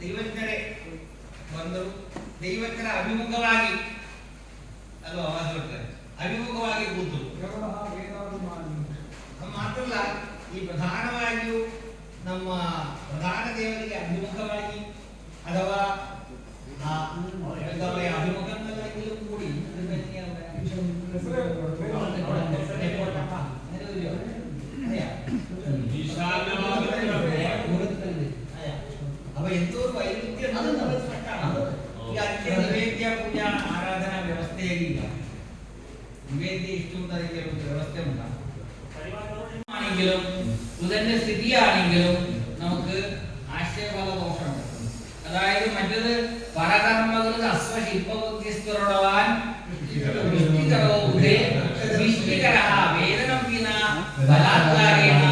ದೈವಜ್ಞರೇ ಬಂದರು. ದೈವಜ್ಞರ ಅಭಿಮುಖವಾಗಿ ಅಲ್ವಾ ಅವಾಜ್ ಹೊರಟ್ರೆ ಅಭಿಮುಖವಾಗಿ ಕೂತರು ಮಾತ್ರಲ್ಲ ಮಾತ್ರ ಈ ಪ್ರಧಾನವಾಗಿಯೂ ನಮ್ಮ ಪ್ರಧಾನ ದೇವರಿಗೆ ಅಭಿಮುಖವಾಗಿ ಅಥವಾ നിവേദ്യ ഇഷ്ടമുണ്ടായിരിക്കും ഒരു വ്യവസ്ഥ ആണെങ്കിലും ബുധന്റെ സ്ഥിതിയാണെങ്കിലും നമുക്ക് ആശയഫല ദോഷമുണ്ട് അതായത് മറ്റത് പരകർമ്മകൾ അശ്വശില്പബുദ്ധിസ്തുരവാൻ വേദനം വിന ബലാത്കാരേണ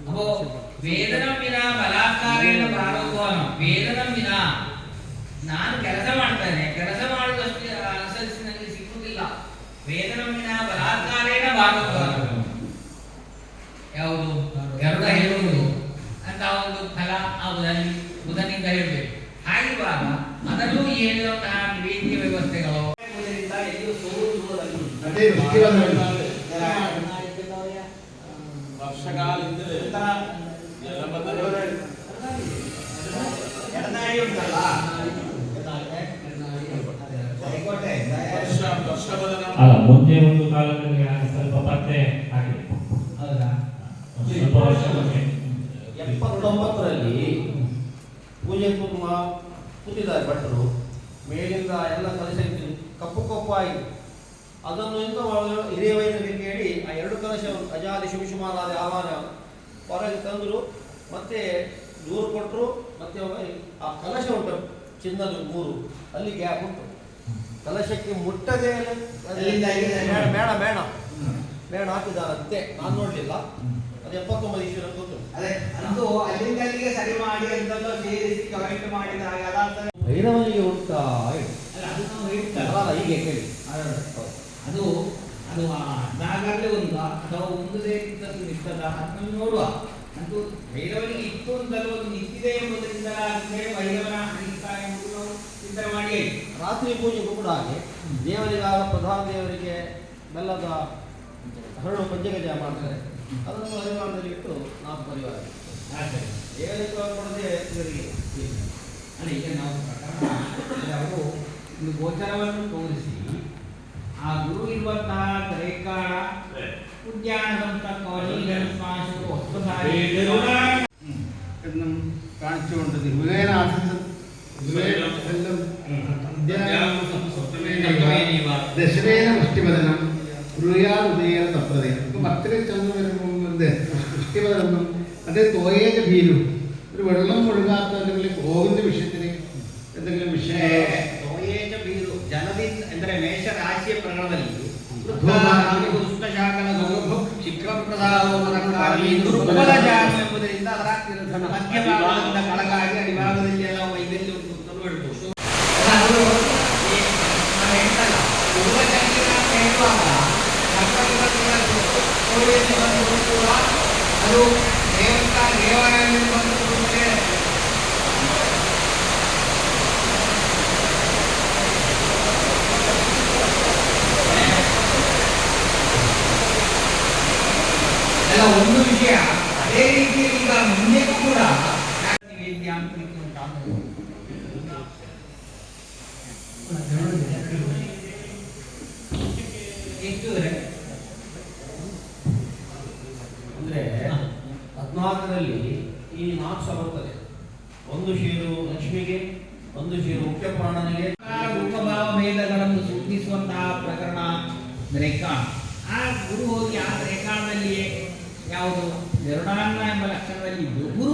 അപ്പോ വേതനം ಬಲಾತ್ಕಾರೇಣ ಭಾಗವನು ಯಾವುದು? ಗರುಡ ಹೇಳುವುದು. ಅಂತ ಒಂದು ಫಲ ಆ ಬುಧನಿ ಬುಧನಿಂದ ಹೇಳಬೇಕು. ಹಾಗಿರುವಾಗ ಅದರಲ್ಲೂ ಹೇಳಿರುವಂತಹ ನಿವೇದ್ಯ ವ್ಯವಸ್ಥೆಗಳು? ಎಡನಾಯಿ ಸೋಲು ಅಲ್ಲ ಮುಂದೆ ಒಂದು ಕಾಲದಲ್ಲಿ ಸ್ವಲ್ಪ ಪತ್ತೆ ಆಗಿದೆ. ಹೌದಾ? ಸ್ವಲ್ಪ ವರ್ಷ ಮುಂಚೆ ಎಪ್ಪತ್ತೊಂಬತ್ತರಲ್ಲಿ ಪೂಜೆ ಕುಟುಂಬ ಕೂತಿದ್ದಾರೆ ಭಟ್ರು. ಮೇಲಿಂದ ಎಲ್ಲ ಕಲಶ ಕಪ್ಪು ಕಪ್ಪು ಆಯಿತು ಅದನ್ನು ಎಂತ ಹಿರಿಯ ವೈದ್ಯರಿಗೆ ಕೇಳಿ ಆ ಎರಡು ಕಲಶವನ್ನು ಅಜಾದಿ ಶಿವಶುಮಾರಾದ ಆಹ್ವಾನ ಹೊರಗೆ ತಂದರು. ಮತ್ತೆ ದೂರು ಕೊಟ್ಟರು ಮತ್ತೆ ಆ ಕಲಶ ಉಂಟು ಚಿನ್ನದ ಮೂರು. ಅಲ್ಲಿ ಗ್ಯಾಪ್ ಉಂಟು. ಕಲಶಕ್ಕೆ ಮುಟ್ಟದೆ ಮೇಣ ಮೇಣ ಮೇಣ ಮೇಣ ಹಾಕಿದಾರಂತೆ ನಾನು ನೋಡಲಿಲ್ಲ. ಅದು ಎಪ್ಪತ್ತೊಂಬತ್ತು ಇಶ್ವರ ಗೊತ್ತು. ಅದೇ ಅದು ಅಲ್ಲಿಂದ ಅಲ್ಲಿಗೆ ಸರಿ ಮಾಡಿ ಅಂತಂದು ಸೇರಿಸಿ ಕಮೆಂಟ್ ಮಾಡಿದಾಗ ಅದಾದ ಭೈರವನಿಗೆ ಹುಡ್ತಾ ಅದು ನಾವು ಅಲ್ಲ ಹೀಗೆ ಕೇಳಿ ಅದು ಅದು ಅದಾಗಲೇ ಒಂದು ಅಥವಾ ಒಂದು ಸೇರಿದ್ದದ್ದು ನಿಷ್ಠದ ಅದನ್ನು ನೋಡುವ. ಅದು ಭೈರವನಿಗೆ ಇತ್ತು ಅಂತಲೂ ಅದು ನಿಂತಿದೆ ಎಂಬುದರಿಂದ ಭೈರವನ ರಾತ್ರಿ ಪೂಜೆಗೂ ಕೂಡ ಹಾಗೆ. ದೇವರಿಗಾದ ಪ್ರಧಾನ ದೇವರಿಗೆ ಬೆಲ್ಲದ ಹರಳು ಪಂಚಗಜ ಮಾಡ್ತಾರೆ. ಅದನ್ನು ಪರಿವಾರದಲ್ಲಿ ಇಟ್ಟು ನಾಲ್ಕು ಪರಿವಾರ. ದೇವರಿಗೆ ಕೊಡದೆ ಇವರಿಗೆ ಅಲ್ಲ ನಾವು ಒಂದು ಗೋಚರವನ್ನು ತೋರಿಸಿ, ಆ ಗುರು ಇರುವಂತಹ ರೇಖಾಳ ಉದ್ಯಾನದಂತ ಕವಲಿ ಸ್ಮಾಶಕ ദശവേന വൃഷ്ടിപതനം ഗുരുയാതുദയ തപ്രതയം ഇപ്പൊ പത്തിരി ചെന്ന് വരുമ്പോൾ എന്ത് വൃഷ്ടിപതനം അതേ തോയേജ ഭീരു ഒരു വെള്ളം ഒഴുകാത്ത അല്ലെങ്കിൽ പോകുന്ന വിഷയത്തിന് എന്തെങ്കിലും വിഷയം ತೋಯೇಜ ಬೀರು ಜನದಿಂದ ಅಂದರೆ ಮೇಷ ರಾಶಿಯ ಪ್ರಕರಣದಲ್ಲಿ ಅಧೋಭಾಗಿ ದುಷ್ಟಶಾಖನ ಗೌರವ ಶಿಖರಪ್ರದಾರೋಪನಕ್ಕಾಗಿ ದುರ್ಬಲ ಜಾಗ ಎಂಬುದರಿಂದ ಅದರ ಮಧ್ಯಭಾಗದಿಂದ ಕೆಳಗಾಗಿ ಅಡಿಭಾಗದಲ್ಲಿ ಎಲ್ಲ ನಕ್ಕಲಿನ ಕೋಳಿಯಲ್ಲಿ ಬಂದು ಕೂಡ ಅದು ದೇವತಾ ದೇವಾಲಯದಲ್ಲಿ ಬಂದು ಕೂತ್ರೆ ಎಲ್ಲ ಒಂದು ವಿಷಯ ಅದೇ ರೀತಿಯಲ್ಲಿ ಈಗ ಮುಂದೆ ಕೂಡ ನೈವೇದ್ಯ ಅಂತ ರೀತಿ ಇದೆ? ಅಂದ್ರೆ ಹದಿನಾಲ್ಕರಲ್ಲಿ ಈ ನಾಲ್ಕು ಸಾವಿರ ಬರ್ತದೆ. ಒಂದು ಶೀರು ಲಕ್ಷ್ಮಿಗೆ, ಒಂದು ಶೀರು ಮುಖ್ಯ ಪ್ರಾಣನಿಗೆ ರೂಪಭಾವ ಭೇದಗಳನ್ನು ಸೂಚಿಸುವಂತಹ ಪ್ರಕರಣ ರೇಖಾಣ ಆ ಗುರು ಹೋಗಿ ಆ ರೇಖಾಣದಲ್ಲಿಯೇ ಯಾವುದು? ನಿರ್ಣಾಂಗ ಎಂಬ ಲಕ್ಷಣದಲ್ಲಿ ಗುರು